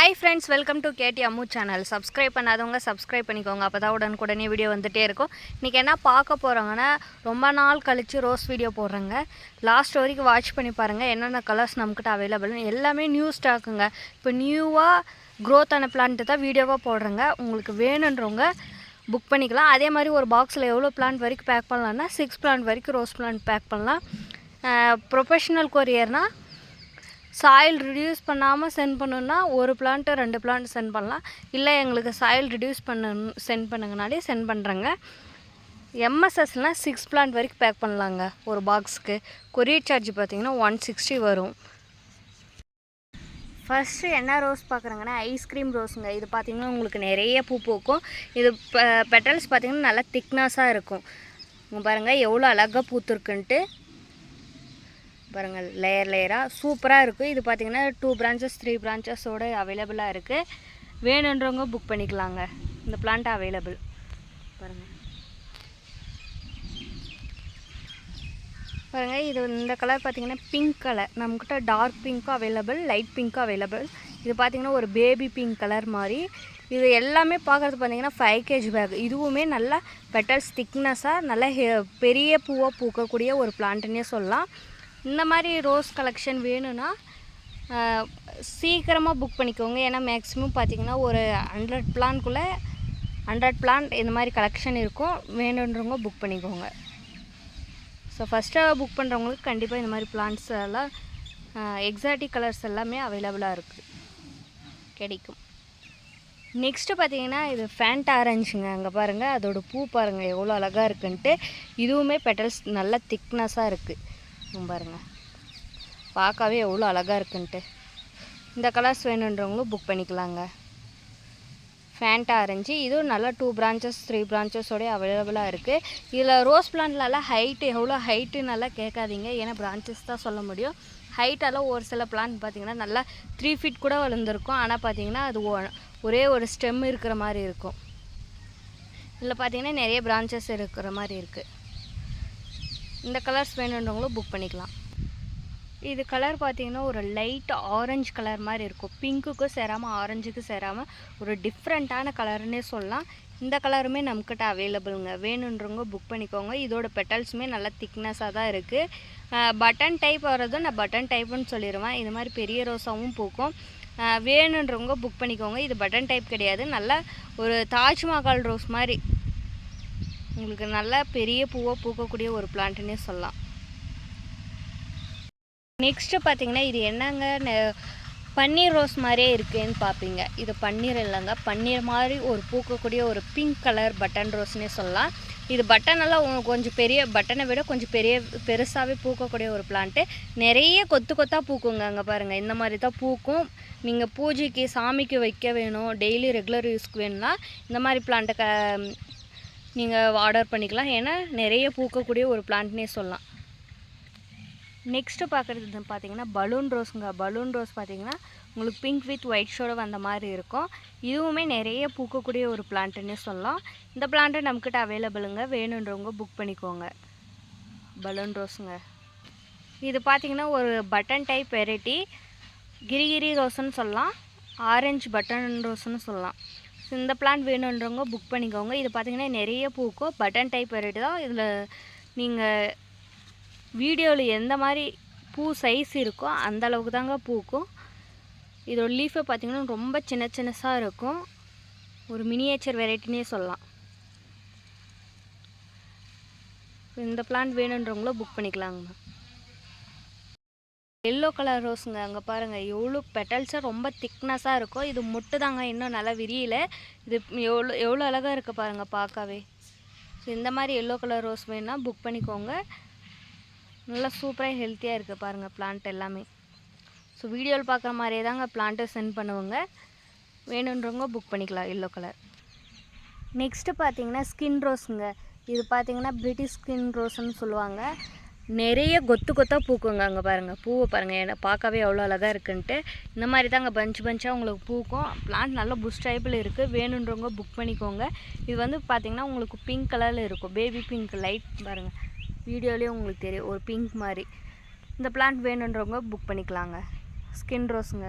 Hi friends welcome to Kedi Ammu channel subscribe பண்ணாதவங்க subscribe பண்ணிக்கோங்க. அப்போ தான் உடனுக்குடனே வீடியோ வந்துகிட்டே இருக்கும். இன்றைக்கி என்ன பார்க்க போகிறாங்கன்னா ரொம்ப நாள் கழித்து ரோஸ் வீடியோ போடுறேங்க. லாஸ்ட் வரைக்கும் வாட்ச் பண்ணி பாருங்கள் என்னென்ன கலர்ஸ் நம்மக்கிட்ட அவைலபிள்னு எல்லாமே நியூ ஸ்டாக்குங்க இப்போ நியூவாக க்ரோத் ஆன பிளான்ட்டு தான் வீடியோவாக போடுறேங்க. உங்களுக்கு வேணுன்றவங்க புக் பண்ணிக்கலாம். அதே மாதிரி ஒரு பாக்ஸில் எவ்வளோ பிளான்ட் வரைக்கும் பேக் பண்ணலான்னா சிக்ஸ் பிளான்ட் வரைக்கும் ரோஸ் பிளான்ட் பேக் பண்ணலாம். ப்ரொஃபஷ்னல் கொரியர்னால் சாயில் ரிடியூஸ் பண்ணாமல் சென்ட் பண்ணணுன்னா ஒரு பிளான்ட்டு ரெண்டு பிளான்ட் சென்ட் பண்ணலாம். இல்லை எங்களுக்கு சாயில் ரிடியூஸ் பண்ண சென்ட் பண்ணுங்கனாலே சென்ட் பண்ணுறேங்க எம்எஸ்எஸ்னால் சிக்ஸ் பிளான்ட் வரைக்கும் பேக் பண்ணலாங்க ஒரு பாக்ஸுக்கு கொரியர் சார்ஜ் பார்த்தீங்கன்னா ஒன் சிக்ஸ்டி வரும். ஃபஸ்ட்டு என்ன ரோஸ் பார்க்குறாங்கன்னா ஐஸ்கிரீம் ரோஸுங்க இது பார்த்தீங்கன்னா உங்களுக்கு நிறைய பூ பூக்கும். இது பெட்டல்ஸ் பார்த்தீங்கன்னா நல்லா திக்னஸாக இருக்கும். இங்கே பாருங்கள் எவ்வளோ அழகாக பூத்துருக்குன்ட்டு. பாருங்கள் லேயர் லேயராக சூப்பராக இருக்கும் இது பார்த்திங்கன்னா டூ பிரான்ச்சஸ் த்ரீ பிரான்ச்சஸோடு அவைலபிளாக இருக்குது வேணுன்றவங்க புக் பண்ணிக்கலாங்க. இந்த பிளான்ட் அவைலபிள் பாருங்கள் பாருங்கள் இது இந்த கலர் பார்த்தீங்கன்னா பிங்க் கலர் நம்மக்கிட்ட டார்க் பிங்க்கும் அவைலபிள் லைட் பிங்க்கும் அவைலபிள் இது பார்த்தீங்கன்னா ஒரு பேபி பிங்க் கலர் மாதிரி. இது எல்லாமே பார்க்குறது பார்த்தீங்கன்னா ஃபைவ் கேஜி பேக் இதுவுமே நல்லா பெட்டல்ஸ் திக்னஸாக நல்லா பெரிய பூவாக பூக்கக்கூடிய ஒரு பிளான்ட்டுன்னே சொல்லலாம். இந்த மாதிரி ரோஸ் கலெக்ஷன் வேணும்னா சீக்கிரமாக புக் பண்ணிக்கோங்க. ஏன்னா மேக்ஸிமம் பார்த்தீங்கன்னா ஒரு ஹண்ட்ரட் பிளான்குள்ளே ஹண்ட்ரட் பிளான் இந்த மாதிரி கலெக்ஷன் இருக்கும். வேணுன்றவங்க புக் பண்ணிக்கோங்க. ஸோ ஃபஸ்ட்டாக புக் பண்ணுறவங்களுக்கு கண்டிப்பாக இந்த மாதிரி பிளான்ஸ் எல்லாம் எக்ஸாட்டிக் கலர்ஸ் எல்லாமே அவைலபிளாக இருக்குது கிடைக்கும். நெக்ஸ்ட்டு பார்த்தீங்கன்னா இது ஃபேண்ட் ஆரஞ்சுங்க அங்கே பாருங்கள் அதோடய பூ பாருங்கள் எவ்வளோ அழகாக இருக்குன்ட்டு. இதுவுமே பெட்டல்ஸ் நல்லா திக்னஸாக இருக்குது பாருங்கள் பார்க்கவே எவ்வளோ அழகாக இருக்குன்ட்டு. இந்த கலர்ஸ் வேணுன்றவங்களும் புக் பண்ணிக்கலாங்க. ஃபேண்ட் ஆரஞ்சு இதுவும் நல்லா டூ பிரான்ச்சஸ் த்ரீ பிரான்ச்சஸோடய அவைலபிளாக இருக்குது இதில் ரோஸ் பிளான்ட்லலாம் ஹைட்டு எவ்வளோ ஹைட்டு நல்லா கேட்காதீங்க. ஏன்னா பிரான்ச்சஸ் தான் சொல்ல முடியும். ஹைட்டெல்லாம் ஒரு சில பிளான்ட் பார்த்திங்கன்னா நல்லா த்ரீ ஃபீட் கூட வளர்ந்துருக்கும். ஆனால் பார்த்திங்கன்னா அது ஒரே ஒரு ஸ்டெம் இருக்கிற மாதிரி இருக்கும். இதில் பார்த்திங்கன்னா நிறைய பிரான்ச்சஸ் இருக்கிற மாதிரி இருக்குது இந்த கலர்ஸ் வேணுன்றவங்களும் புக் பண்ணிக்கலாம். இது கலர் பார்த்தீங்கன்னா ஒரு லைட் ஆரஞ்சு கலர் மாதிரி இருக்கும். பிங்க்குக்கும் சேராமல் ஆரஞ்சுக்கும் சேராமல் ஒரு டிஃப்ரெண்ட்டான கலர்னே சொல்லலாம். இந்த கலருமே நம்மக்கிட்ட அவைலபிளுங்க வேணுன்றவங்க புக் பண்ணிக்கோங்க. இதோட பெட்டல்ஸுமே நல்லா திக்னஸாக தான் இருக்குது பட்டன் டைப் வர்றதும் நான் பட்டன் டைப்புன்னு சொல்லிடுவேன் இது மாதிரி பெரிய ரோஸாகவும் பூக்கும். வேணுன்றவங்க புக் பண்ணிக்கோங்க. இது பட்டன் டைப் கிடையாது. நல்லா ஒரு தாஜ்மஹால் ரோஸ் மாதிரி உங்களுக்கு நல்லா பெரிய பூவாக பூக்கக்கூடிய ஒரு பிளான்ட்டுன்னே சொல்லலாம். நெக்ஸ்ட்டு பார்த்தீங்கன்னா இது என்னங்க? பன்னீர் ரோஸ் மாதிரியே இருக்குன்னு பார்ப்பீங்க இது பன்னீர் இல்லைங்க. பன்னீர் மாதிரி ஒரு பூக்கக்கூடிய ஒரு பிங்க் கலர் பட்டன் ரோஸ்னே சொல்லலாம். இது பட்டனெல்லாம் கொஞ்சம் பெரிய பட்டனை விட கொஞ்சம் பெரிய பெருசாகவே பூக்கக்கூடிய ஒரு பிளான்ட்டு நிறைய கொத்து கொத்தாக பூக்குங்க அங்கே பாருங்கள் இந்த மாதிரி தான் பூக்கும். நீங்கள் பூஜைக்கு சாமிக்கு வைக்க வேணும். டெய்லி ரெகுலர் யூஸ்க்கு வேணும்னா இந்த மாதிரி பிளான்ட்டை க நீங்கள் ஆர்டர் பண்ணிக்கலாம். ஏன்னா நிறைய பூக்கக்கூடிய ஒரு பிளான்ட்னே சொல்லலாம். நெக்ஸ்ட்டு பார்க்குறது பார்த்தீங்கன்னா பலூன் ரோஸுங்க பலூன் ரோஸ் பார்த்தீங்கன்னா உங்களுக்கு பிங்க் வித் ஒயிட் ஷோட வந்த மாதிரி இருக்கும். இதுவுமே நிறைய பூக்கக்கூடிய ஒரு பிளான்ட்டுன்னு சொல்லலாம். இந்த பிளான்ட்டு நம்மக்கிட்ட அவைலபிளுங்க வேணுன்றவங்க புக் பண்ணிக்கோங்க. பலூன் ரோஸுங்க இது பார்த்திங்கன்னா ஒரு பட்டன் டைப் வெரைட்டி கிரிகிரி ரோஸ்ன்னு சொல்லலாம். ஆரஞ்சு பட்டன் ரோஸ்ன்னு சொல்லலாம். இந்த பிளான்ட் வேணுன்றவங்க புக் பண்ணிக்கோங்க. இது பார்த்திங்கன்னா நிறைய பூக்கும் பட்டன் டைப் வெரைட்டி தான். இதில் நீங்கள் வீடியோவில் எந்த மாதிரி பூ சைஸ் இருக்கோ அந்த அளவுக்கு தாங்க பூக்கும். இதோட லீஃபை பார்த்திங்கன்னா ரொம்ப சின்ன சின்னசாக இருக்கும். ஒரு மினியேச்சர் வெரைட்டினே சொல்லலாம். இந்த பிளான்ட் வேணுன்றவங்களும் புக் பண்ணிக்கலாங்கண்ணா எல்லோ கலர் ரோஸுங்க அங்கே பாருங்கள் எவ்வளோ பெட்டல்ஸாக ரொம்ப திக்னஸாக இருக்கும் இது முட்டு தாங்க இன்னும் நல்லா விரியல. இது எவ்வளோ எவ்வளோ அழகாக இருக்குது பாருங்கள் பார்க்கவே. ஸோ இந்த மாதிரி எல்லோ கலர் ரோஸ் வேணால் புக் பண்ணிக்கோங்க. நல்லா சூப்பராக ஹெல்த்தியாக இருக்குது பாருங்கள் பிளான்ட் எல்லாமே. ஸோ வீடியோவில் பார்க்குற மாதிரியே தாங்க பிளான்ட்டை சென்ட் பண்ணுவோங்க. வேணுன்றவங்க புக் பண்ணிக்கலாம் எல்லோ கலர். நெக்ஸ்ட்டு பார்த்தீங்கன்னா ஸ்கின் ரோஸுங்க இது பார்த்தீங்கன்னா பிரிட்டிஷ் ஸ்கின் ரோஸ்ன்னு சொல்லுவாங்க. நிறைய கொத்து கொத்தாக பூக்குங்க அங்கே பாருங்கள் பூவை பாருங்கள் ஏன்னா பார்க்கவே எவ்வளோ அழகாக இருக்குன்ட்டு. இந்த மாதிரி தாங்க பஞ்ச் பஞ்சாக உங்களுக்கு பூக்கும். பிளான்ட் நல்ல புஷ் டைப்பில் இருக்குது வேணுன்றவங்க புக் பண்ணிக்கோங்க. இது வந்து பார்த்திங்கன்னா உங்களுக்கு பிங்க் கலரில் இருக்கும். பேபி பிங்க் லைட் பாருங்கள் வீடியோலேயே உங்களுக்கு தெரியும். ஒரு பிங்க் மாதிரி. இந்த பிளான்ட் வேணுன்றவங்க புக் பண்ணிக்கலாங்க. ஸ்கின் ரோஸுங்க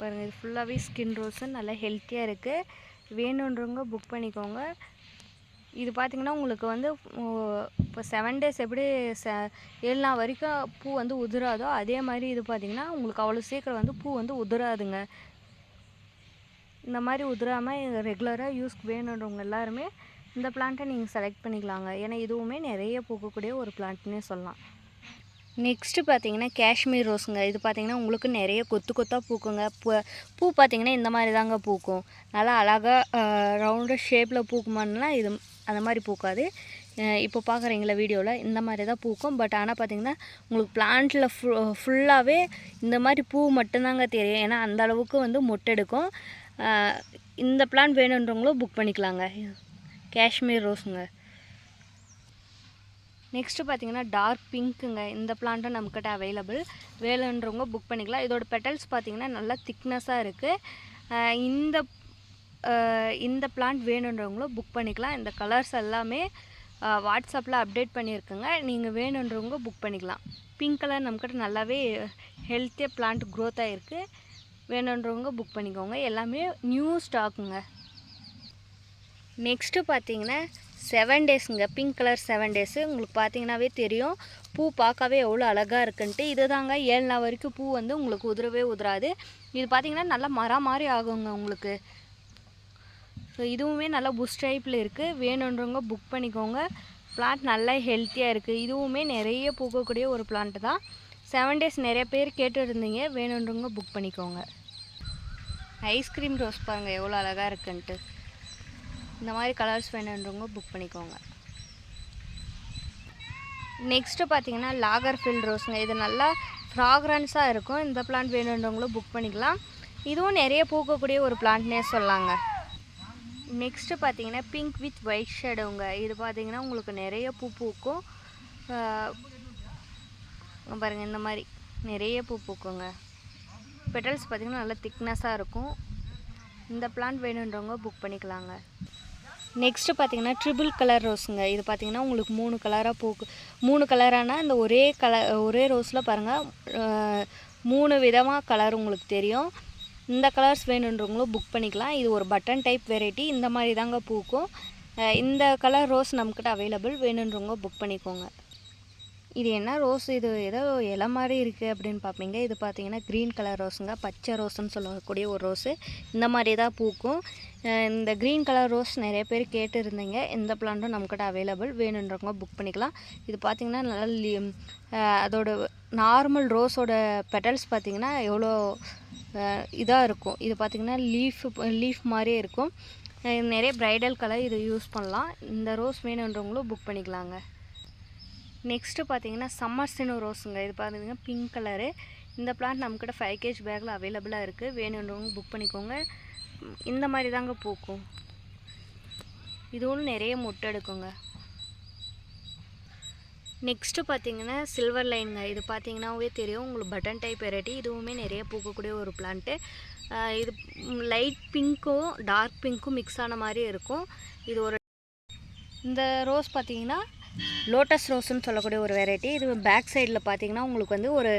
பாருங்கள் இது ஃபுல்லாகவே ஸ்கின் ரோஸு நல்லா ஹெல்த்தியாக இருக்குது வேணுன்றவங்க புக் பண்ணிக்கோங்க. இது பார்த்திங்கன்னா உங்களுக்கு வந்து இப்போ செவன் டேஸ் எப்படி ச ஏழு நாள் வரைக்கும் பூ வந்து உதிராதோ அதே மாதிரி இது பார்த்திங்கன்னா உங்களுக்கு அவ்வளோ சீக்கிரம் வந்து பூ வந்து உதிராதுங்க. இந்த மாதிரி உதிராமல் ரெகுலராக யூஸ்க்கு வேணுன்றவங்க எல்லாருமே இந்த பிளான்ட்டை நீங்கள் செலக்ட் பண்ணிக்கலாங்க. ஏன்னா இதுவுமே நிறைய பூக்கக்கூடிய ஒரு பிளான்ட்னே சொல்லலாம். நெக்ஸ்ட்டு பார்த்தீங்கன்னா காஷ்மீர் ரோஸுங்க. இது பார்த்தீங்கன்னா உங்களுக்கு நிறைய கொத்து கொத்தாக பூக்குங்க. பூ பூ பார்த்தீங்கன்னா இந்த மாதிரி தாங்க பூக்கும். நல்லா அழகாக ரவுண்டு ஷேப்பில் பூக்குமான்னா இது அந்த மாதிரி பூக்காது. இப்போ பார்க்குறீங்களா வீடியோவில் இந்த மாதிரி தான் பூக்கும். பட் ஆனால் பார்த்திங்கன்னா உங்களுக்கு பிளான்ட்டில் ஃபு ஃபுல்லாகவே இந்த மாதிரி பூ மட்டும்தாங்க தெரியும். ஏன்னா அந்த அளவுக்கு வந்து மொட்டெடுக்கும் இந்த பிளான் வேணுன்றவங்களும் புக் பண்ணிக்கலாங்க. காஷ்மீர் ரோஸுங்க. நெக்ஸ்ட்டு பார்த்தீங்கன்னா டார்க் பிங்க்குங்க இந்த பிளான்ட்டும் நம்மக்கிட்ட அவைலபிள் வேணுன்றவங்க புக் பண்ணிக்கலாம். இதோட பெட்டல்ஸ் பார்த்தீங்கன்னா நல்லா திக்னஸாக இருக்குது இந்த இந்த பிளான்ட் வேணுன்றவங்களும் புக் பண்ணிக்கலாம். இந்த கலர்ஸ் எல்லாமே வாட்ஸ்அப்பில் அப்டேட் பண்ணியிருக்குங்க. நீங்கள் வேணுன்றவங்க புக் பண்ணிக்கலாம். பிங்க் கலர் நம்மக்கிட்ட நல்லாவே ஹெல்த்தியாக பிளான்ட் க்ரோத் ஆகிருக்கு வேணுன்றவங்க புக் பண்ணிக்கோங்க. எல்லாமே நியூ ஸ்டாக்குங்க நெக்ஸ்ட்டு பார்த்தீங்கன்னா செவன் டேஸுங்க பிங்க் கலர் செவன் டேஸு உங்களுக்கு பார்த்தீங்கன்னாவே தெரியும். பூ பார்க்கவே எவ்வளோ அழகாக இருக்குன்ட்டு. இது தாங்க ஏழு நாள் வரைக்கும் பூ வந்து உங்களுக்கு உதிரவே உதிராது. இது பார்த்தீங்கன்னா நல்லா மரம் மாதிரி ஆகுங்க உங்களுக்கு. ஸோ இதுவுமே நல்லா புஷ் டைப்பில் இருக்குது வேணுன்றவங்க புக் பண்ணிக்கோங்க. பிளான்ட் நல்லா ஹெல்த்தியாக இருக்குது இதுவுமே நிறைய பூக்கக்கூடிய ஒரு பிளான்ட் தான். செவன் டேஸ் நிறைய பேர் கேட்டு இருந்தீங்க வேணுன்றவங்க புக் பண்ணிக்கோங்க. ஐஸ்கிரீம் ரோஸ் பாருங்கள் எவ்வளோ அழகாக இருக்குன்ட்டு. இந்த மாதிரி கலர்ஸ் வேணுன்றவங்க புக் பண்ணிக்கோங்க. நெக்ஸ்ட்டு பார்த்தீங்கன்னா லாகர் ஃபீல்ட் ரோஸுங்க இது நல்லா ஃப்ராக்ரன்ஸாக இருக்கும். இந்த பிளான்ட் வேணுன்றவங்களும் புக் பண்ணிக்கலாம். இதுவும் நிறைய பூக்கக்கூடிய ஒரு பிளான்ட்னே சொல்லலாங்க நெக்ஸ்ட்டு பார்த்தீங்கன்னா பிங்க் வித் ஒயிட் ஷேடோங்க இது பார்த்தீங்கன்னா உங்களுக்கு நிறைய பூ பூக்கும். பாருங்கள் இந்த மாதிரி நிறைய பூ பூக்குங்க. பெட்டல்ஸ் பார்த்தீங்கன்னா நல்லா திக்னஸாக இருக்கும். இந்த பிளான்ட் வேணுன்றவங்க புக் பண்ணிக்கலாங்க. நெக்ஸ்ட்டு பார்த்தீங்கன்னா ட்ரிபிள் கலர் ரோஸுங்க இது பார்த்தீங்கன்னா உங்களுக்கு மூணு கலராக பூக்கு. மூணு கலரானால் இந்த ஒரே கலர் ஒரே ரோஸில் பாருங்கள் மூணு விதமாக கலர் உங்களுக்கு தெரியும். இந்த கலர்ஸ் வேணுன்றவங்களும் புக் பண்ணிக்கலாம். இது ஒரு பட்டன் டைப் வெரைட்டி இந்த மாதிரி தாங்க பூக்கும். இந்த கலர் ரோஸ் நம்மக்கிட்ட அவைலபிள் வேணுன்றவங்க புக் பண்ணிக்கோங்க. இது என்ன ரோஸ் இது ஏதோ இலை மாதிரி இருக்குது அப்படின்னு பார்ப்பீங்க. இது பார்த்தீங்கன்னா க்ரீன் கலர் ரோஸுங்க பச்சை ரோஸ்ன்னு சொல்லக்கூடிய ஒரு ரோஸு இந்த மாதிரி தான் பூக்கும். இந்த க்ரீன் கலர் ரோஸ் நிறைய பேர் கேட்டு இருந்தீங்க இந்த பிளான்ட்டும் நம்மக்கிட்ட அவைலபிள் வேணுன்றவங்க புக் பண்ணிக்கலாம். இது பார்த்திங்கன்னா நல்லா அதோட நார்மல் ரோஸோட பெட்டல்ஸ் பார்த்தீங்கன்னா எவ்வளோ இதாக இருக்கும். இது பார்த்தீங்கன்னா லீஃப் லீஃப் மாதிரியே இருக்கும். நிறைய ப்ரைடல் கலர் இது யூஸ் பண்ணலாம். இந்த ரோஸ் வேணுன்றவங்களும் புக் பண்ணிக்கலாங்க. நெக்ஸ்ட்டு பார்த்தீங்கன்னா சம்மர் சினு ரோஸுங்க இது பார்த்தீங்கன்னா பிங்க் கலரு இந்த பிளான்ட் நம்மக்கிட்ட ஃபைவ் கேஜ் பேக்கில் அவைலபிளாக இருக்குது வேணுன்றவங்க புக் பண்ணிக்கோங்க. இந்த மாதிரி தாங்க பூக்கும். இதுவும் நிறைய மொட்டை எடுக்குங்க. நெக்ஸ்ட்டு பார்த்தீங்கன்னா சில்வர் லைனுங்க இது பார்த்தீங்கன்னாவே தெரியும். உங்களுக்கு பட்டன் டைப் வெரைட்டி இதுவுமே நிறைய பூக்கக்கூடிய ஒரு பிளான்ட்டு இது லைட் பிங்க்கும் டார்க் பிங்க்கும் மிக்ஸ் ஆன மாதிரி இருக்கும். இது ஒரு இந்த ரோஸ் பார்த்தீங்கன்னா லோட்டஸ் ரோஸ்னு சொல்லக்கூடிய ஒரு வெரைட்டி இது பேக் சைடில் பார்த்தீங்கன்னா உங்களுக்கு வந்து ஒரு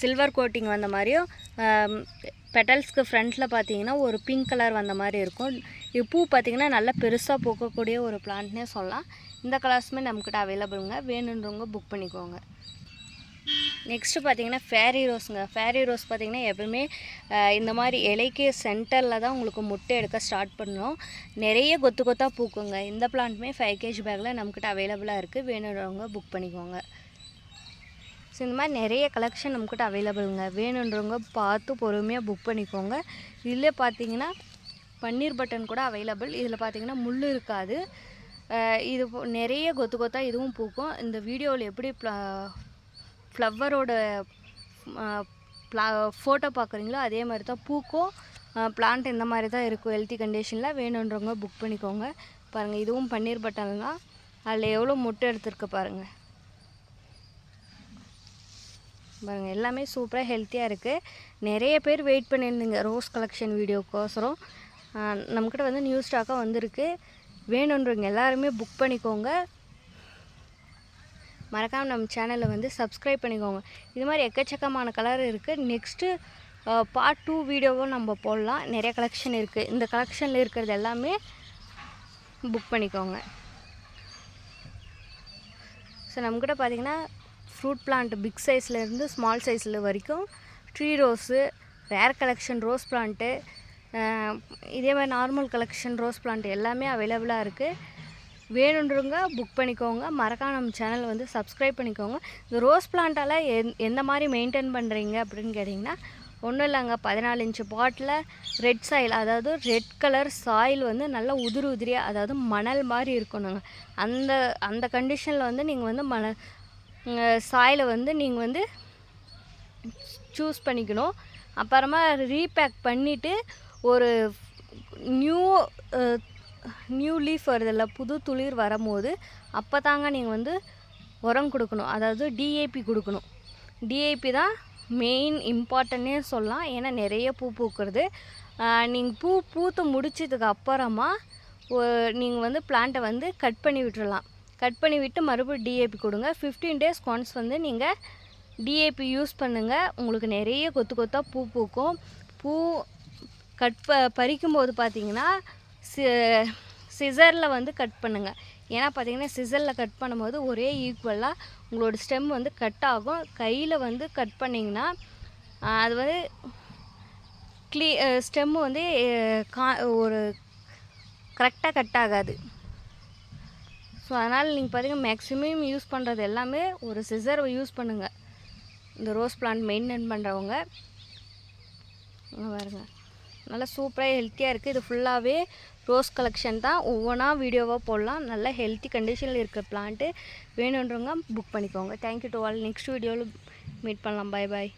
சில்வர் கோட்டிங் வந்த மாதிரியும் பெட்டல்ஸ்க்கு ஃப்ரண்ட்டில் பார்த்தீங்கன்னா ஒரு பிங்க் கலர் வந்த மாதிரி இருக்கும். இது பூ பார்த்தீங்கன்னா நல்லா பெருசாக பூக்கக்கூடிய ஒரு பிளான்ட்னே சொல்லலாம். இந்த கலர்ஸுமே நம்மக்கிட்ட அவைலபிளுங்க வேணுன்றவங்க புக் பண்ணிக்கோங்க. நெக்ஸ்ட்டு பார்த்தீங்கன்னா ஃபேரி ரோஸுங்க ஃபேரி ரோஸ் பார்த்தீங்கன்னா எப்பவுமே இந்த மாதிரி இலைக்கு சென்டரில் தான் உங்களுக்கு முட்டை எடுக்க ஸ்டார்ட் பண்ணோம் நிறைய கொத்து கொத்தாக பூக்குங்க. இந்த பிளான்ட்டுமே ஃபைவ் கேஜி பேக்கில் நம்மக்கிட்ட அவைலபிளாக இருக்குது வேணுன்றவங்க புக் பண்ணிக்கோங்க. ஸோ இந்த மாதிரி நிறைய கலெக்ஷன் நம்மக்கிட்ட அவைலபிளுங்க வேணுன்றவங்க பார்த்து பொறுமையாக புக் பண்ணிக்கோங்க. இதில் பார்த்தீங்கன்னா பன்னீர் பட்டன் கூட அவைலபிள் இதில் பார்த்தீங்கன்னா முள் இருக்காது. இது நிறைய கொத்து கொத்தாக இதுவும் பூக்கும். இந்த வீடியோவில் எப்படி ஃப்ளவரோட ப்ளா ஃபோட்டோ பார்க்குறீங்களோ அதே மாதிரி தான் பூக்கும் பிளான்ட் இந்த மாதிரி தான் இருக்கும். ஹெல்த்தி கண்டிஷனில் வேணுன்றவங்க புக் பண்ணிக்கோங்க. பாருங்கள் இதுவும் பன்னீர் பட்டன் தான். அதில் எவ்வளோ முட்டை எடுத்துருக்கு பாருங்கள் பாருங்கள் எல்லாமே சூப்பராக ஹெல்த்தியாக இருக்குது நிறைய பேர் வெயிட் பண்ணியிருந்தீங்க ரோஸ் கலெக்ஷன் வீடியோக்கோசரம். நம்மக்கிட்ட வந்து நியூ ஸ்டாக்காக வந்திருக்கு. வேணுன்றவங்க எல்லாருமே புக் பண்ணிக்கோங்க. மறக்காமல் நம்ம சேனலை வந்து சப்ஸ்கிரைப் பண்ணிக்கோங்க. இது மாதிரி எக்கச்சக்கமான கலர் இருக்குது நெக்ஸ்ட்டு பார்ட் டூ வீடியோவும் நம்ம போடலாம். நிறைய கலெக்ஷன் இருக்குது இந்த கலெக்ஷனில் இருக்கிறது எல்லாமே புக் பண்ணிக்கோங்க. ஸோ நம்மக்கிட்ட பார்த்தீங்கன்னா ஃப்ரூட் பிளான்ட் பிக் சைஸ்லேருந்து ஸ்மால் சைஸில் வரைக்கும் tree rose rare collection rose plant இதே மாதிரி நார்மல் கலெக்ஷன் ரோஸ் பிளான்ட் எல்லாமே அவைலபிளாக இருக்குது வேணுன்றவங்க புக் பண்ணிக்கோங்க. மறக்காம நம்ம சேனல் வந்து சப்ஸ்கிரைப் பண்ணிக்கோங்க. இந்த ரோஸ் பிளான்ட்டால் எந் எந்த மாதிரி மெயின்டைன் பண்ணுறீங்க அப்படின்னு கேட்டிங்கன்னா ஒன்றும் இல்லைங்க. பதினாலு இன்ச்சு பாட்டில் ரெட் சாயில் அதாவது ரெட் கலர் சாயில் வந்து நல்லா உதிரி உதிரியாக அதாவது மணல் மாதிரி இருக்கணுங்க. அந்த அந்த கண்டிஷனில் வந்து நீங்கள் வந்து மண சாயிலை வந்து நீங்கள் வந்து சூஸ் பண்ணிக்கணும். அப்புறமா ரீபேக் பண்ணிவிட்டு ஒரு நியூ நியூ லீஃப் வருதில்ல புது துளிர் வரும்போது அப்போ தாங்க நீங்கள் வந்து உரம் கொடுக்கணும். அதாவது டிஏபி கொடுக்கணும். டிஏபி தான் மெயின் இம்பார்ட்டன்னே சொல்லலாம். ஏன்னா நிறைய பூ பூக்கிறது. நீங்கள் பூ பூத்து முடிச்சதுக்கு அப்புறமா நீங்கள் வந்து பிளான்ட்டை வந்து கட் பண்ணி விட்டுடலாம் கட் பண்ணி விட்டு மறுபடியும் டிஏபி கொடுங்க. ஃபிஃப்டீன் டேஸ் ஒன்ஸ் வந்து நீங்கள் டிஏபி யூஸ் பண்ணுங்கள் உங்களுக்கு நிறைய கொத்து கொத்தாக பூ பூக்கும். பூ கட் ப பறிக்கும்போது பார்த்தீங்கன்னா சி சிசரில் வந்து கட் பண்ணுங்கள் ஏன்னா பார்த்தீங்கன்னா சிசரில் கட் பண்ணும்போது ஒரே ஈக்குவலாக உங்களோட ஸ்டெம் வந்து கட் ஆகும். கையில் வந்து கட் பண்ணிங்கன்னா அது வந்து க்ளீ ஸ்டெம்மு வந்து கா ஒரு கரெக்டாக கட் ஆகாது. ஸோ அதனால் நீங்கள் பார்த்தீங்கன்னா மேக்ஸிமம் யூஸ் பண்ணுறது எல்லாமே ஒரு சிசர் யூஸ் பண்ணுங்கள் இந்த ரோஸ் பிளான்ட் மெயின்டைன் பண்ணுறவங்க பாருங்கள் நல்லா சூப்பராக ஹெல்த்தியாக இருக்குது இது ஃபுல்லாகவே ரோஸ் கலெக்ஷன் தான். ஒவ்வொன்றா வீடியோவாக போடலாம். நல்ல ஹெல்த்தி கண்டிஷனில் இருக்கிற பிளான்ட்டு வேணுன்றவங்க புக் பண்ணிக்கோங்க. Thank you to all next வீடியோவில் மீட் பண்ணலாம். Bye bye